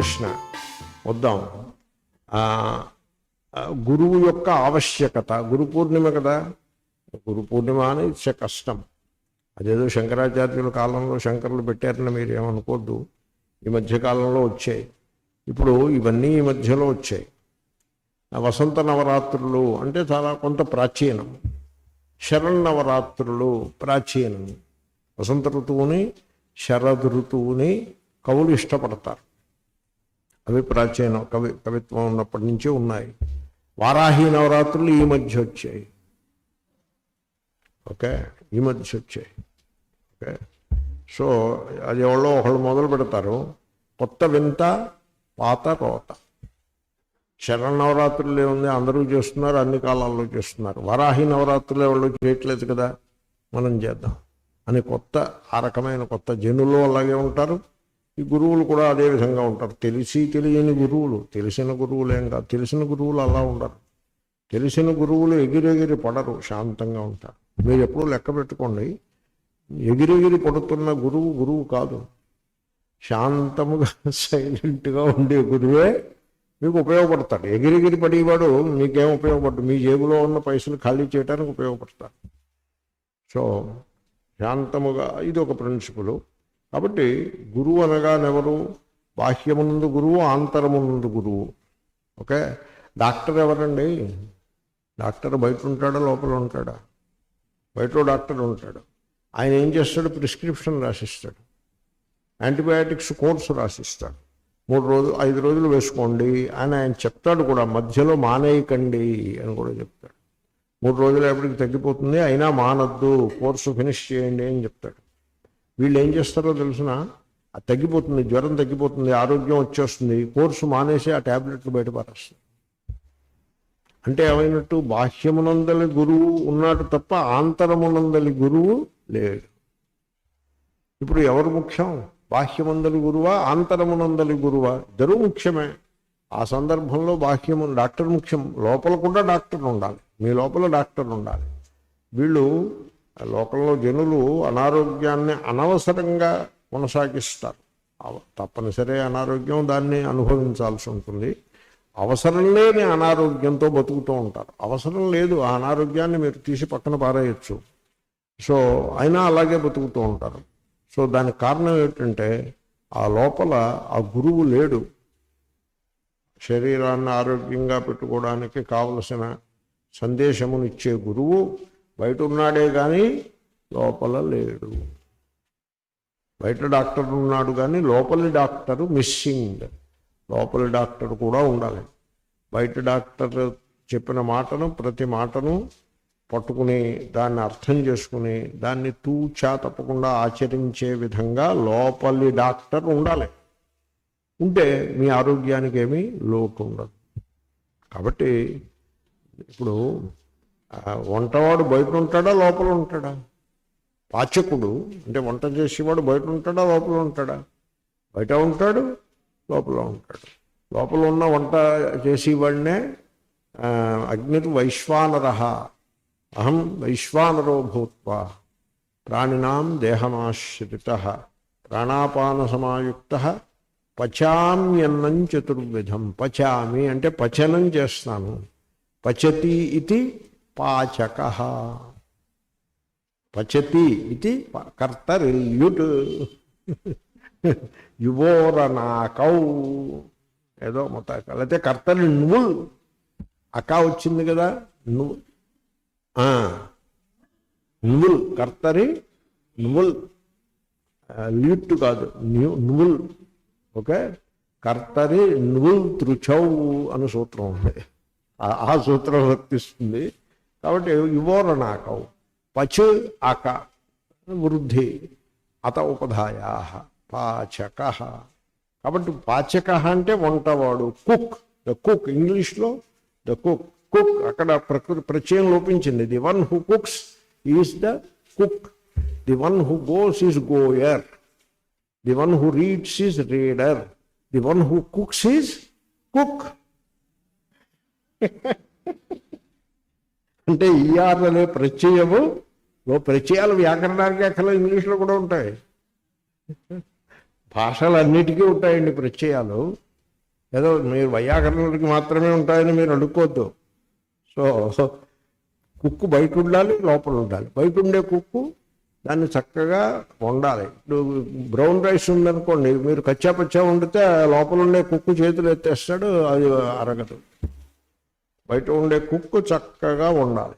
కృష్ణ. ప్రశ్న వద్దాం గురువు యొక్క ఆవశ్యకత. గురు పూర్ణిమ కదా? గురు పూర్ణిమ అని కష్టం. అదేదో శంకరాచార్యుల కాలంలో శంకరులు పెట్టారని మీరు ఏమనుకోద్దు. ఈ మధ్యకాలంలో వచ్చాయి. ఇప్పుడు ఇవన్నీ ఈ మధ్యలో వచ్చాయి. వసంత నవరాత్రులు అంటే చాలా కొంత ప్రాచీనం. శరన్నవరాత్రులు ప్రాచీనం. వసంత ఋతువుని శరద్ ఋతువుని కవులు ఇష్టపడతారు. అవి ప్రాచీన కవి కవిత్వం ఉన్నప్పటి నుంచి ఉన్నాయి. వారాహి నవరాత్రులు ఈ మధ్య వచ్చాయి. ఓకే? ఈ మధ్య వచ్చాయి. ఓకే? సో అది ఎవరో ఒకళ్ళు మొదలు పెడతారు. కొత్త వింత పాత రోత. శరణవరాత్రులు ఏముంది? అందరూ చేస్తున్నారు అన్ని కాలాల్లో చేస్తున్నారు. వరాహి నవరాత్రులు ఎవరు చేయట్లేదు కదా? మనం చేద్దాం. అని కొత్త ఆ రకమైన కొత్త జనులు అలాగే ఉంటారు. ఈ గురువులు కూడా అదే విధంగా ఉంటారు. తెలిసి తెలియని గురువులు. తెలిసిన గురువులేం కాదు. తెలిసిన గురువులు అలా ఉండరు. తెలిసిన గురువులు ఎగిరెగిరి పడరు శాంతంగా ఉంటారు. మీరు ఎప్పుడూ లెక్క పెట్టుకోండి. ఎగిరెగిరి పడుతున్న గురువు గురువు కాదు. శాంతముగా సైలెంట్గా ఉండే గురువే మీకు ఉపయోగపడతాడు. ఎగిరిగిరి పడేవాడు మీకేం ఉపయోగపడదు. మీ జేబులో ఉన్న పైసలు ఖాళీ చేయడానికి ఉపయోగపడతాడు సో శాంతముగా ఇది ఒక ప్రిన్సిపల్. కాబట్టి గురువు అనగానెవరు బాహ్యమునందు గురువు ఆంతరమునందు గురువు. ఓకే? డాక్టర్ ఎవరండి? డాక్టర్ బయట ఉంటాడా లోపల ఉంటాడా? బయట డాక్టర్ ఉంటాడు. ఆయన ఏం చేస్తాడు? ప్రిస్క్రిప్షన్ రాసిస్తాడు. యాంటీబయాటిక్స్ కోర్సు రాసిస్తాడు. మూడు రోజులు ఐదు రోజులు వేసుకోండి అని ఆయన చెప్తాడు కూడా. మధ్యలో మానేయకండి అని కూడా చెప్తాడు. మూడు రోజులు ఎప్పటికి తగ్గిపోతుంది? అయినా మానద్దు. కోర్సు ఫినిష్ చేయండి అని చెప్తాడు. వీళ్ళు ఏం చేస్తారో తెలుసిన? అది తగ్గిపోతుంది జ్వరం తగ్గిపోతుంది ఆరోగ్యం వచ్చేస్తుంది కోర్సు మానేసి ఆ ట్యాబ్లెట్లు బయటపడేస్తుంది అంటే ఏమైనట్టు బాహ్యమునందలి గురువు ఉన్నాడు తప్ప ఆంతరమునందలి గురువు లేడు. ఇప్పుడు ఎవరు ముఖ్యం? బాహ్యమందలి గురువా ఆంతరమునందలి గురువా? ఇద్దరూ ముఖ్యమే. ఆ సందర్భంలో బాహ్యము డాక్టర్ ముఖ్యం. లోపల కూడా డాక్టర్ ఉండాలి. మీ లోపల డాక్టర్ ఉండాలి. వీళ్ళు లోకంలో జనులు అనారోగ్యాన్ని అనవసరంగా కొనసాగిస్తారు. తప్పనిసరి అనారోగ్యం దాన్ని అనుభవించాల్సి ఉంటుంది. అవసరం లేని అనారోగ్యంతో బతుకుతూ ఉంటారు. అవసరం లేదు ఆ అనారోగ్యాన్ని మీరు తీసి పక్కన పారేయచ్చు. సో అయినా అలాగే బతుకుతూ ఉంటారు. సో దానికి కారణం ఏంటంటే ఆ లోపల ఆ గురువు లేడు. శరీరాన్ని ఆరోగ్యంగా పెట్టుకోవడానికి కావలసిన సందేశమునిచ్చే గురువు బయట ఉన్నాడే కానీ లోపల లేడు. బయట డాక్టర్ ఉన్నాడు కానీ లోపలి డాక్టరు మిస్సింగ్. లోపలి డాక్టర్ కూడా ఉండాలి. బయట డాక్టర్ చెప్పిన మాటను ప్రతి మాటను పట్టుకుని దాన్ని అర్థం చేసుకుని దాన్ని తూచా తప్పకుండా ఆచరించే విధంగా లోపలి డాక్టర్ ఉండాలి. ఉంటే మీ ఆరోగ్యానికి ఏమీ లోటు ఉండదు. కాబట్టి ఇప్పుడు వంటవాడు బయట ఉంటాడా లోపల ఉంటాడా పాచకుడు అంటే వంట చేసేవాడు బయట ఉంటాడా లోపల ఉంటాడా బయట ఉంటాడు లోపల ఉంటాడు. లోపల ఉన్న వంట చేసేవాడినే ఆ, వైశ్వానర. అహం వైశ్వానరో భూత్వ. ప్రాణినాం దేహమాశ్రిత. ప్రాణాపాన సమాయుక్త పచామ్యన్నం చతుర్విధం. పచామి అంటే పచనం చేస్తాను. పచతి ఇది పాచక. పచతి ఇది ప- కర్తరిల్యుట్ యువోరనాకౌ. ఏదో మొత్తం లేకపోతే కర్తరి నువ్వు. అక్క వచ్చింది కదా నువ్వు. ఆ, నువ్వుల్ కర్తరి నువ్వుల్. ల్యూట్ కాదు న్యూ నువ్వుల్. ఓకే? కర్తరి నువ్వుల్ తృచౌ అని సూత్రం ఉంది. ఆ- ఆ సూత్రం వర్తిస్తుంది. కాబట్టి యువోరణాకౌ పచ్ అక వృద్ధి అత ఉపధాయా పాచక. కాబట్టి పాచక అంటే వంటవాడు కుక్. ద కుక్ ఇంగ్లీష్లో ద కుక్. కుక్ అక్కడ ప్రకృతి ప్రత్యయం లోపించింది. The one who cooks is the cook. The one who goes is goer. The one who reads is reader. The one who cooks is cook. అంటే ER అనే ప్రత్యయము ఓ ప్రత్యయాలు వ్యాకరణానికి అక్కడ ఇంగ్లీష్లో కూడా ఉంటాయి. భాషలన్నిటికీ ఉంటాయండి ప్రత్యయాలు. ఏదో మీరు వైయాకరణులకి మాత్రమే ఉంటాయని మీరు అడుక్కోద్దు సో కుక్కు బయట ఉండాలి లోపల ఉండాలి. బయట ఉండే కుక్కు దాన్ని చక్కగా వండాలి. ఇప్పుడు బ్రౌన్ రైస్ ఉందనుకోండి మీరు కచ్చా పచ్చా వండితే లోపల ఉండే కుక్కు చేతులు ఎత్తేస్తాడు అది అరగదు. బయట ఉండే కుక్కు చక్కగా ఉండాలి.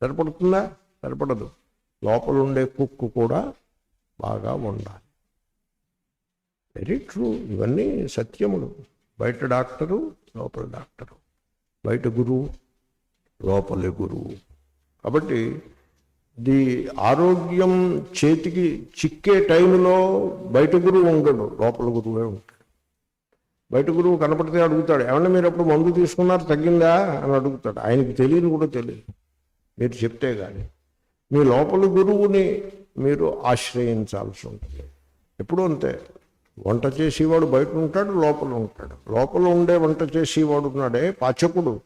సరిపడుతుందా? సరిపడదు. లోపల ఉండే కుక్కు కూడా బాగా ఉండాలి. వెరీ ట్రూ ఇవన్నీ సత్యములు. బయట డాక్టరు లోపల డాక్టరు. బయట గురువు లోపలి గురువు. కాబట్టి ది ఆరోగ్యం చేతికి చిక్కే టైంలో బయట గురువు ఉండడు లోపల గురువే ఉంటాడు. బయట గురువు కనపడితే అడుగుతాడు ఏమన్నా మీరు అప్పుడు మందు తీసుకున్నారు? తగ్గిందా? అని అడుగుతాడు. ఆయనకి తెలియదు కూడా తెలియదు. మీరు చెప్తే కానీ మీ లోపల గురువుని మీరు ఆశ్రయించాల్సి ఉంటుంది. ఎప్పుడూ అంతే. వంట చేసేవాడు బయట ఉంటాడు లోపల ఉంటాడు. లోపల ఉండే వంట చేసేవాడు ఉన్నాడే పాచకుడు.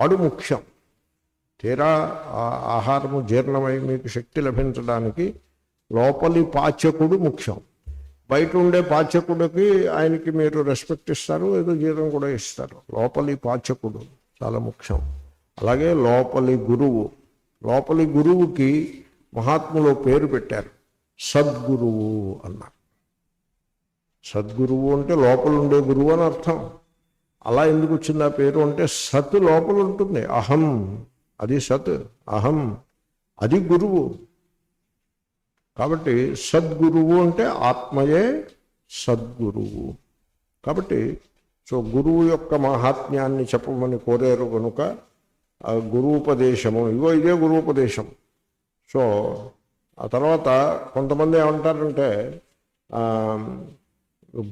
వాడు ముఖ్యం. తీరా ఆహారము జీర్ణమై మీకు శక్తి లభించడానికి లోపలి పాచకుడు ముఖ్యం. బయట ఉండే పాచకుడికి ఆయనకి మీరు రెస్పెక్ట్ ఇస్తారు ఏదో జీతం కూడా ఇస్తారు. లోపలి పాచకుడు చాలా ముఖ్యం. అలాగే లోపలి గురువు. లోపలి గురువుకి మహాత్ములు పేరు పెట్టారు. సద్గురువు అన్నారు. సద్గురువు అంటే లోపల ఉండే గురువు అని అర్థం. అలా ఎందుకు వచ్చింది ఆ పేరు అంటే సత్ లోపల ఉంటుంది అహం. అది సత్. అహం. అది గురువు. కాబట్టి సద్గురువు అంటే ఆత్మయే సద్గురువు. కాబట్టి సో గురువు యొక్క మహాత్మ్యాన్ని చెప్పమని కోరారు కనుక ఆ గురువుపదేశము ఇగో ఇదే గురువుపదేశం. సో ఆ తర్వాత కొంతమంది ఏమంటారంటే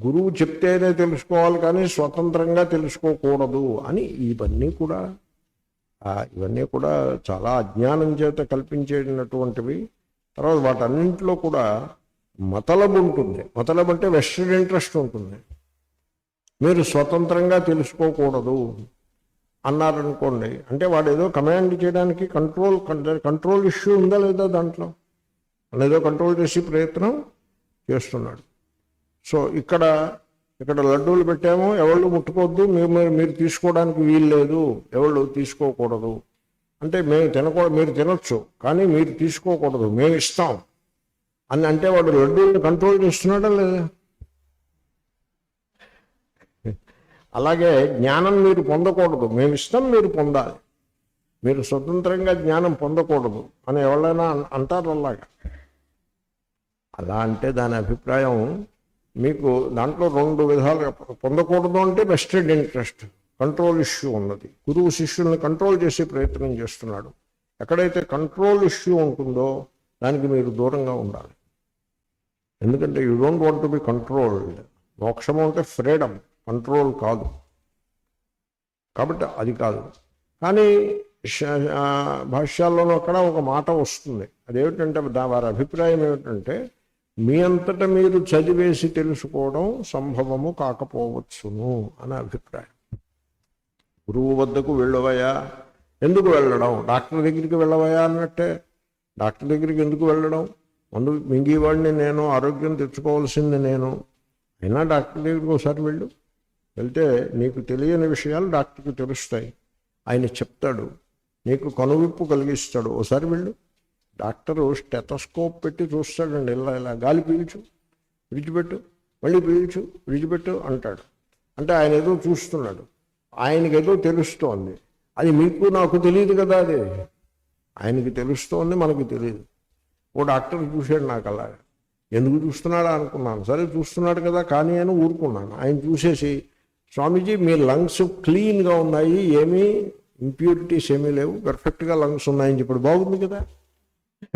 గురువు చెప్తేనే తెలుసుకోవాలి కానీ స్వతంత్రంగా తెలుసుకోకూడదు అని ఇవన్నీ కూడా ఇవన్నీ కూడా చాలా అజ్ఞానం చేత కల్పించేటటువంటివి. తర్వాత వాటన్నింటిలో కూడా మతలబు ఉంటుంది. మతలబు అంటే వెస్టర్న్ ఇంట్రెస్ట్ ఉంటుంది. మీరు స్వతంత్రంగా తెలుసుకోకూడదు అన్నారనుకోండి. అంటే వాడు ఏదో కమాండ్ చేయడానికి కంట్రోల్ కంట్రోల్ ఇష్యూ ఉందా లేదా దాంట్లో? ఏదో కంట్రోల్ చేసే ప్రయత్నం చేస్తున్నాడు. సో ఇక్కడ ఇక్కడ లడ్డూలు పెట్టాము ఎవళ్ళు ముట్టుకోవద్దు మీరు మీరు- మీరు తీసుకోవడానికి వీలు లేదు ఎవళ్ళు తీసుకోకూడదు. అంటే మేము తినకూడదు మీరు తినొచ్చు కానీ మీరు తీసుకోకూడదు మేము ఇస్తాం. అని అంటే వాడు లడ్డూని కంట్రోల్ చేస్తున్నాడా లేదా? అలాగే జ్ఞానం మీరు పొందకూడదు మేము ఇస్తాం మీరు పొందాలి. మీరు స్వతంత్రంగా జ్ఞానం పొందకూడదు అని ఎవరైనా అంటారు అలాగా. అలా అంటే దాని అభిప్రాయం మీకు దాంట్లో రెండు విధాలుగా పొందకూడదు అంటే వెస్టెడ్ ఇంట్రెస్ట్ కంట్రోల్ ఇష్యూ ఉన్నది. గురువు శిష్యుల్ని కంట్రోల్ చేసే ప్రయత్నం చేస్తున్నాడు. ఎక్కడైతే కంట్రోల్ ఇష్యూ ఉంటుందో దానికి మీరు దూరంగా ఉండాలి. ఎందుకంటే you don't want to be controlled. మోక్షము అంటే ఫ్రీడమ్ కంట్రోల్ కాదు. కాబట్టి అది కాదు. కానీ భాష్యాల్లోనూ అక్కడ ఒక మాట వస్తుంది. అదేమిటంటే దా వారి అభిప్రాయం ఏమిటంటే మీ అంతటా మీరు చదివేసి తెలుసుకోవడం సంభవము కాకపోవచ్చును అనే అభిప్రాయం. గురువు వద్దకు వెళ్ళవయా ఎందుకు వెళ్ళడం? డాక్టర్ దగ్గరికి వెళ్ళవయా అన్నట్టే. డాక్టర్ దగ్గరికి ఎందుకు వెళ్ళడం? ముందు మింగేవాడిని నేను ఆరోగ్యం తెచ్చుకోవాల్సింది నేను. అయినా డాక్టర్ దగ్గరికి ఒకసారి వెళ్ళు. వెళ్తే నీకు తెలియని విషయాలు డాక్టర్కి తెలుస్తాయి. ఆయన చెప్తాడు. నీకు కనువిప్పు కలిగిస్తాడు. ఒకసారి వెళ్ళు. డాక్టరు స్టెటస్కోప్ పెట్టి చూస్తాడండి. ఇలా ఇలా గాలి పీల్చు విడిచిపెట్టు మళ్ళీ పీల్చు విడిచిపెట్టు అంటాడు. అంటే ఆయన ఏదో చూస్తున్నాడు. ఆయనకి తెలుస్తోంది. అది మీకు నాకు తెలియదు కదా అది. ఆయనకి తెలుస్తోంది మనకి తెలియదు. ఓ డాక్టర్ చూశాడు నాకు అలాగా. ఎందుకు చూస్తున్నాడా అనుకున్నాను. సరే చూస్తున్నాడు కదా కానీ అని ఊరుకున్నాను. ఆయన చూసేసి స్వామీజీ మీ లంగ్స్ క్లీన్గా ఉన్నాయి ఏమీ ఇంప్యూరిటీస్ ఏమీ లేవు పర్ఫెక్ట్గా లంగ్స్ ఉన్నాయని చెప్పాడు. బాగుంది కదా.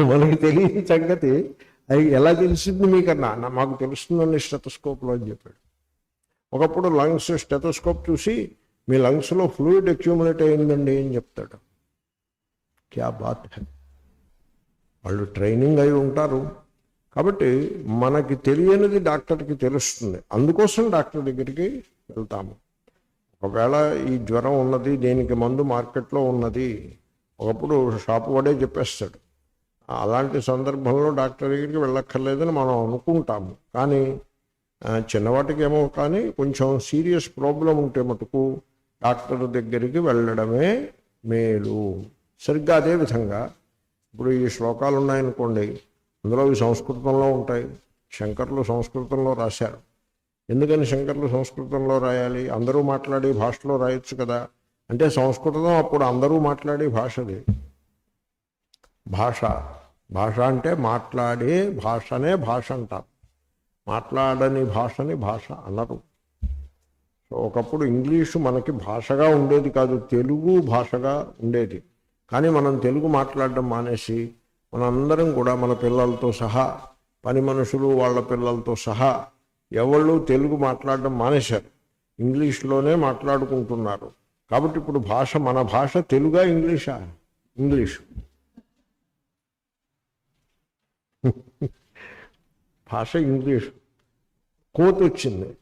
మనకి తెలియని సంగతి. అది ఎలా తెలిసింది మీకన్నా? మాకు తెలుస్తుందండి స్టెతస్కోప్లో అని చెప్పాడు. ఒకప్పుడు లంగ్స్ స్టెతస్కోప్ చూసి మీ లంగ్స్లో ఫ్లూయిడ్ అక్యూములేట్ అయిందండి అని చెప్తాడు. క్యా బాత్ హై? వాళ్ళు ట్రైనింగ్ అయి ఉంటారు. కాబట్టి మనకి తెలియనిది డాక్టర్కి తెలుస్తుంది. అందుకోసం డాక్టర్ దగ్గరికి వెళ్తాము. ఒకవేళ ఈ జ్వరం ఉన్నది దీనికి మందు మార్కెట్లో ఉన్నది ఒకప్పుడు షాపు వాడే చెప్పేస్తాడు. అలాంటి సందర్భంలో డాక్టర్ దగ్గరికి వెళ్ళక్కర్లేదని మనం అనుకుంటాము. కానీ చిన్నవాటికేమో చిన్నవాటికి ఏమో కానీ కొంచెం సీరియస్ ప్రాబ్లం ఉంటే మటుకు డాక్టర్ దగ్గరికి వెళ్ళడమే మేలు. సరిగ్గా అదే విధంగా ఇప్పుడు ఈ శ్లోకాలు ఉన్నాయనుకోండి అందులో ఇవి సంస్కృతంలో ఉంటాయి. శంకర్లు సంస్కృతంలో రాశారు. ఎందుకని శంకర్లు సంస్కృతంలో రాయాలి? అందరూ మాట్లాడే భాషలో రాయొచ్చు కదా. అంటే సంస్కృతం అప్పుడు అందరూ మాట్లాడే భాషది భాష. భాష అంటే మాట్లాడే భాషనే భాష అంటారు. మాట్లాడని భాషని భాష అన్నారు సో ఒకప్పుడు ఇంగ్లీషు మనకి భాషగా ఉండేది కాదు తెలుగు భాషగా ఉండేది. కానీ మనం తెలుగు మాట్లాడడం మానేసి మనందరం కూడా మన పిల్లలతో సహా పని మనుషులు వాళ్ళ పిల్లలతో సహా ఎవళ్ళు తెలుగు మాట్లాడడం మానేశారు. ఇంగ్లీష్లోనే మాట్లాడుకుంటున్నారు. కాబట్టి ఇప్పుడు భాష మన భాష తెలుగా ఇంగ్లీషా? ఇంగ్లీషు. భాష ఇంగ్లీషు. కోతి వచ్చింది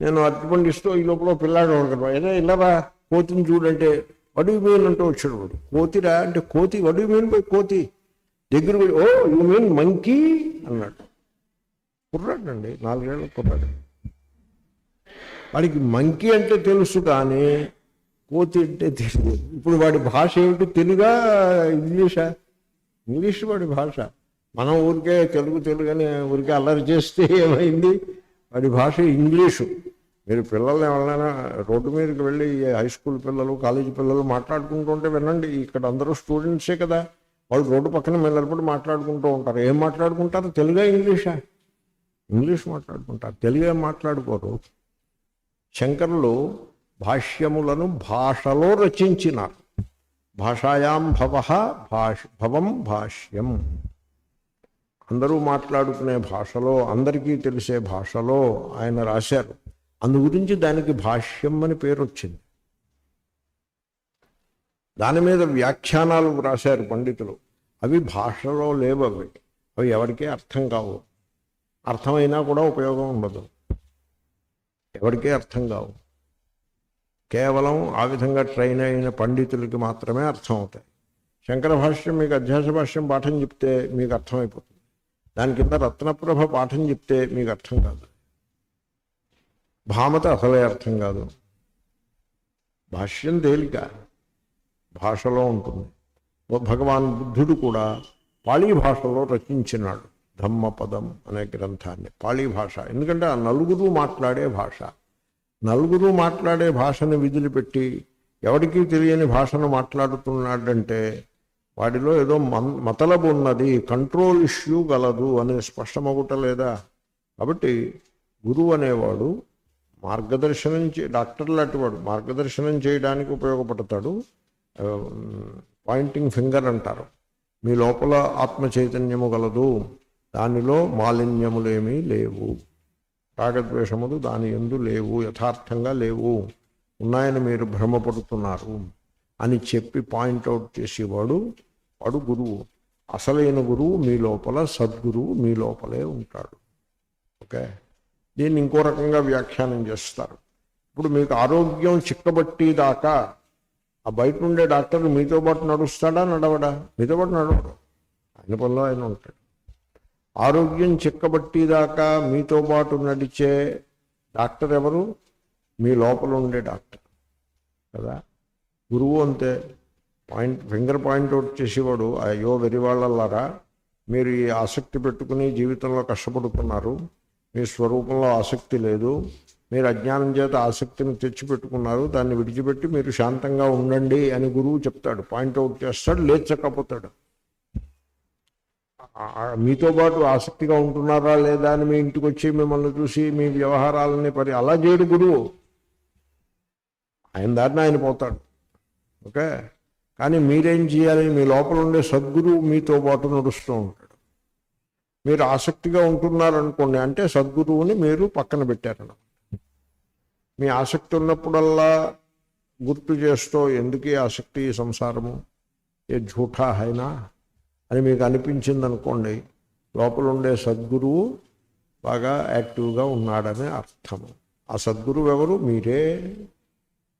నేను అరటిపండు ఇస్తూ ఈ లోపల పిల్లాడు ఉండదు. ఏదో ఇల్లరా కోతిని చూడంటే వడు మీన్ అంటూ వచ్చాడు వాడు. కోతిరా అంటే కోతి వడు మీన్ పోయి కోతి. దగ్గర ఓ యూ మీన్ మంకీ అన్నాడు. కుర్రాడండి నాలుగేళ్ళ కుర్రాడు. వాడికి మంకీ అంటే తెలుసు కానీ కోతి అంటే తెలియదు ఇప్పుడు వాడి భాష ఏమిటి? తెలుగా ఇంగ్లీషా? ఇంగ్లీష్ వాడి భాష. మనం ఊరికే తెలుగు తెలుగు అని ఊరికే అల్లరి చేస్తే ఏమైంది? వాడి భాష ఇంగ్లీషు. మీరు పిల్లల్ని ఎవరైనా రోడ్డు మీదకి వెళ్ళి హై స్కూల్ పిల్లలు కాలేజీ పిల్లలు మాట్లాడుకుంటుంటే వినండి ఇక్కడ అందరూ స్టూడెంట్సే కదా. వాళ్ళు రోడ్డు పక్కన నిలబడి మాట్లాడుకుంటూ ఉంటారు. ఏం మాట్లాడుకుంటారు? తెలుగా ఇంగ్లీషా? ఇంగ్లీష్ మాట్లాడుకుంటారు. తెలుగే మాట్లాడుకోరు. శంకరులు భాష్యములను భాషలో రచించినారు. భాషాయాం భవ భాష భవం భాష్యం. అందరూ మాట్లాడుకునే భాషలో అందరికీ తెలిసే భాషలో ఆయన రాశారు. అందు గురించి దానికి భాష్యం అని పేరు వచ్చింది దాని మీద వ్యాఖ్యానాలు రాశారు పండితులు. అవి భాషలో లేవు అవి. అవి ఎవరికీ అర్థం కావు. అర్థమైనా కూడా ఉపయోగం ఉండదు. ఎవరికీ అర్థం కావు. కేవలం ఆ విధంగా ట్రైన్ అయిన పండితులకి మాత్రమే అర్థం అవుతాయి శంకర భాష్యం మీకు అధ్యాస భాష్యం పాఠం చెప్తే మీకు అర్థమైపోతుంది. దాని కింద రత్నప్రభ పాఠం చెప్తే మీకు అర్థం కాదు. భామత అసలే అర్థం కాదు. భాష్యం తేలిక. భాషలో ఉంటుంది. భగవాన్ బుద్ధుడు కూడా పాళీ భాషలో రచించినాడు. ధమ్మపదం అనే గ్రంథాన్ని. పాళీ భాష. ఎందుకంటే ఆ నలుగురు మాట్లాడే భాష. నలుగురు మాట్లాడే భాషను విధులుపెట్టి ఎవరికీ తెలియని భాషను మాట్లాడుతున్నాడంటే వాటిలో ఏదో మన్ మతలబు ఉన్నది కంట్రోల్ ఇష్యూ గలదు అనేది స్పష్టమగుటలేదా? కాబట్టి గురువు అనేవాడు మార్గదర్శనం చే డాక్టర్ లాంటివాడు మార్గదర్శనం చేయడానికి ఉపయోగపడతాడు. పాయింటింగ్ ఫింగర్ అంటారు. మీ లోపల ఆత్మ చైతన్యము గలదు దానిలో మాలిన్యములేమీ లేవు. రాగద్వేషములు దాని ఎందు లేవు యథార్థంగా లేవు. ఉన్నాయని మీరు భ్రమపడుతున్నారు అని చెప్పి పాయింట్అవుట్ చేసేవాడు వాడు గురువు. అసలైన గురువు మీ లోపల సద్గురువు మీ లోపలే ఉంటాడు. ఓకే? దీన్ని ఇంకో రకంగా వ్యాఖ్యానం చేస్తారు. ఇప్పుడు మీకు ఆరోగ్యం చిక్కబట్టి దాకా ఆ బయట ఉండే డాక్టర్ మీతో పాటు నడుస్తాడా నడవడా? మీతో పాటు నడవడు. ఆయన పనిలో ఆయన ఉంటాడు. ఆరోగ్యం చిక్కబట్టి దాకా మీతో పాటు నడిచే డాక్టర్ ఎవరు? మీ లోపల ఉండే డాక్టర్. కదా? గురువు అంతే. పాయింట్ ఫింగర్ పాయింట్ అవుట్ చేసేవాడు అయ్యో వెరివాళ్ళల్లారా మీరు ఈ ఆసక్తి పెట్టుకుని జీవితంలో కష్టపడుతున్నారు మీ స్వరూపంలో ఆసక్తి లేదు మీరు అజ్ఞానం చేత ఆసక్తిని తెచ్చిపెట్టుకున్నారు దాన్ని విడిచిపెట్టి మీరు శాంతంగా ఉండండి అని గురువు చెప్తాడు. పాయింట్అవుట్ చేస్తాడు లేచకపోతాడు. మీతో పాటు ఆసక్తిగా ఉంటున్నారా లేదా అని మీ ఇంటికి వచ్చి మిమ్మల్ని చూసి మీ వ్యవహారాలని పరి అలా చేయడు గురువు. ఆయన దారిని ఆయన పోతాడు. ఓకే? కానీ మీరేం చేయాలి? మీ లోపల ఉండే సద్గురువు మీతో పాటు నడుస్తూ ఉంటాడు. మీరు ఆసక్తిగా ఉంటున్నారనుకోండి అంటే సద్గురువుని మీరు పక్కన పెట్టారన్న మీ ఆసక్తి ఉన్నప్పుడల్లా గుర్తు చేస్తూ ఎందుకు ఆసక్తి సంసారము? ఏ జూఠా హైనా? అని మీకు అనిపించింది అనుకోండి లోపల ఉండే సద్గురువు బాగా యాక్టివ్గా ఉన్నాడనే అర్థము. ఆ సద్గురువు ఎవరు? మీరే.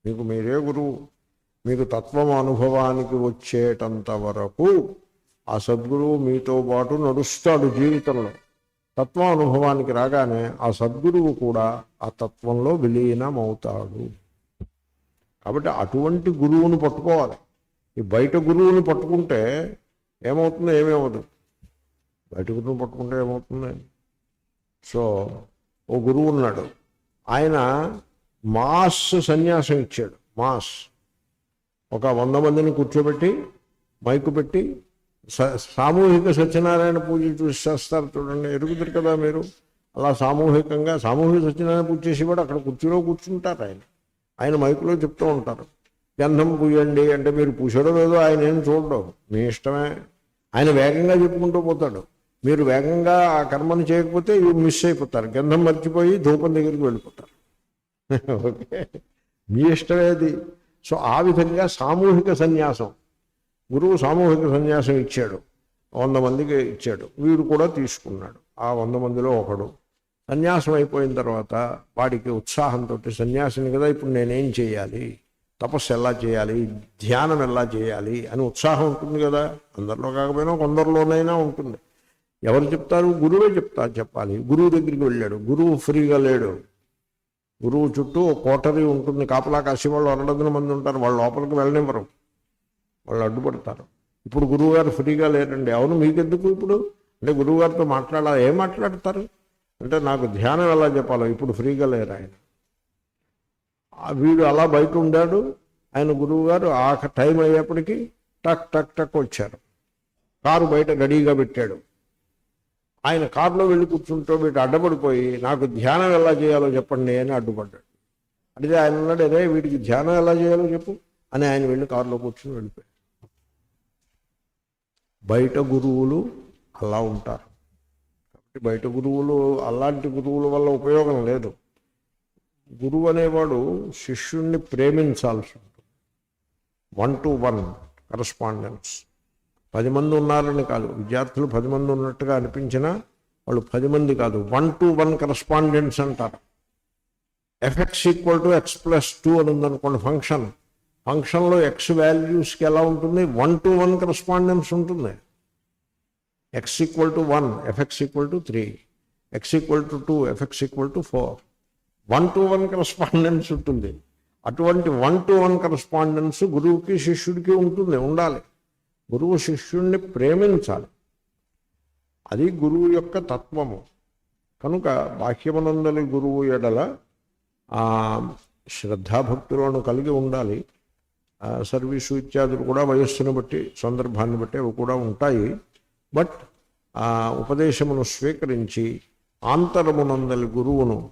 మీకు మీరే గురువు. మీకు తత్వం అనుభవానికి వచ్చేటంత వరకు ఆ సద్గురువు మీతో పాటు నడుస్తాడు జీవితంలో. తత్వం అనుభవానికి రాగానే ఆ సద్గురువు కూడా ఆ తత్వంలో విలీనమవుతాడు. కాబట్టి అటువంటి గురువును పట్టుకోవాలి. ఈ బయట గురువుని పట్టుకుంటే ఏమవుతుందో? ఏమేమవుతుంది? బయట గురువుని పట్టుకుంటే ఏమవుతుంది? సో ఓ గురువు ఉన్నాడు. ఆయన మాస్ సన్యాసం ఇచ్చాడు. మాస్. ఒక వంద మందిని కూర్చోబెట్టి మైకు పెట్టి స- సామూహిక సత్యనారాయణ పూజ చూసి చేస్తారు చూడండి. ఎరుగుతారు కదా మీరు. అలా సామూహికంగా సామూహిక సత్యనారాయణ పూజ చేసేవాడు అక్కడ కుర్చీలో కూర్చుంటారు ఆయన. ఆయన మైకులో చెప్తూ ఉంటారు. గంధం పూయండి అంటే మీరు పూసాడో లేదో ఆయన ఏం చూడడం. మీ ఇష్టమే. ఆయన వేగంగా చెప్పుకుంటూ పోతాడు. మీరు వేగంగా ఆ కర్మను చేయకపోతే ఇవి మిస్ అయిపోతారు. గంధం మర్చిపోయి ధూపం దగ్గరికి వెళ్ళిపోతారు. ఓకే. మీ ఇష్టమే అది. సో ఆ విధంగా సామూహిక సన్యాసం. గురువు సామూహిక సన్యాసం ఇచ్చాడు. వంద మందికి ఇచ్చాడు. వీడు కూడా తీసుకున్నాడు. ఆ వంద మందిలో ఒకడు. సన్యాసం అయిపోయిన తర్వాత వాడికి ఉత్సాహంతో సన్యాసిని కదా ఇప్పుడు నేనేం చేయాలి? తపస్సు ఎలా చేయాలి? ధ్యానం ఎలా చేయాలి? అని ఉత్సాహం ఉంటుంది కదా. అందరిలో కాకపోయినా కొందరిలోనైనా ఉంటుంది. ఎవరు చెప్తారు? గురువే చెప్తారు చెప్పాలి. గురువు దగ్గరికి వెళ్ళాడు. గురువు ఫ్రీగా లేడు. గురువు చుట్టూ ఒక కోటరీ ఉంటుంది. కాపలా కాసి వాళ్ళు అరడదన మంది ఉంటారు. వాళ్ళు లోపలికి వెళ్ళనివ్వరు. వాళ్ళు అడ్డుపడతారు. ఇప్పుడు గురువుగారు ఫ్రీగా లేరండి. అవును మీకెందుకు ఇప్పుడు? అంటే గురువుగారితో మాట్లాడాలి. ఏం మాట్లాడతారు? అంటే నాకు ధ్యానం ఎలా చెప్పాలో. ఇప్పుడు ఫ్రీగా లేరు ఆయన. ఆ వీడు అలా బయట ఉండాడు. ఆయన గురువుగారు ఆ టైం అయ్యేప్పటికీ టక్ టక్ టక్ వచ్చారు. కారు బయట రెడీగా పెట్టాడు. ఆయన కారులో వెళ్ళి కూర్చుంటూ వీటి అడ్డపడిపోయి నాకు ధ్యానం ఎలా చేయాలో చెప్పండి అని అడ్డుపడ్డాడు. అడిగితే ఆయన ఉన్నాడు అదే వీటికి ధ్యానం ఎలా చేయాలో చెప్పు అని ఆయన వెళ్ళి కారులో కూర్చుని వెళ్ళిపోయాడు. బయట గురువులు అలా ఉంటారు. కాబట్టి బయట గురువులు అలాంటి గురువుల వల్ల ఉపయోగం లేదు. గురువు అనేవాడు శిష్యుణ్ణి ప్రేమించాల్సి ఉంటుంది. వన్ టు వన్ కరస్పాండెన్స్ పది మంది ఉన్నారని కాదు. విద్యార్థులు పది మంది ఉన్నట్టుగా అనిపించినా వాళ్ళు పది మంది కాదు. వన్ టు వన్ కరస్పాండెన్స్ అంటారు. F x equal to x plus two అని ఉందనుకోండి ఫంక్షన్ ఫంక్షన్లో ఎక్స్ వాల్యూస్కి ఎలా ఉంటుంది? వన్ టు వన్ కరస్పాండెన్స్ ఉంటుంది. X equal to one f x equal to three x equal to two f x equal to four one to one correspondence ఉంటుంది. అటువంటి one to one correspondence గురువుకి శిష్యుడికి ఉంటుంది. ఉండాలి. గురువు శిష్యుణ్ణి ప్రేమించాలి. అది గురువు యొక్క తత్వము. కనుక బాహ్యమనందని గురువు ఎడల ఆ, శ్రద్ధాభక్తులను కలిగి ఉండాలి. సర్వీసు ఇత్యాదులు కూడా వయస్సును బట్టి సందర్భాన్ని బట్టి అవి కూడా ఉంటాయి. బట్ ఉపదేశమును స్వీకరించి ఆంతరమునందలి గురువును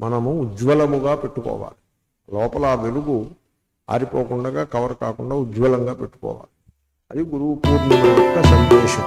మనము ఉజ్వలముగా పెట్టుకోవాలి. లోపల ఆ వెలుగు ఆరిపోకుండా కవర్ కాకుండా ఉజ్వలంగా పెట్టుకోవాలి. అది గురువు పూర్ణిమ యొక్క సందేశం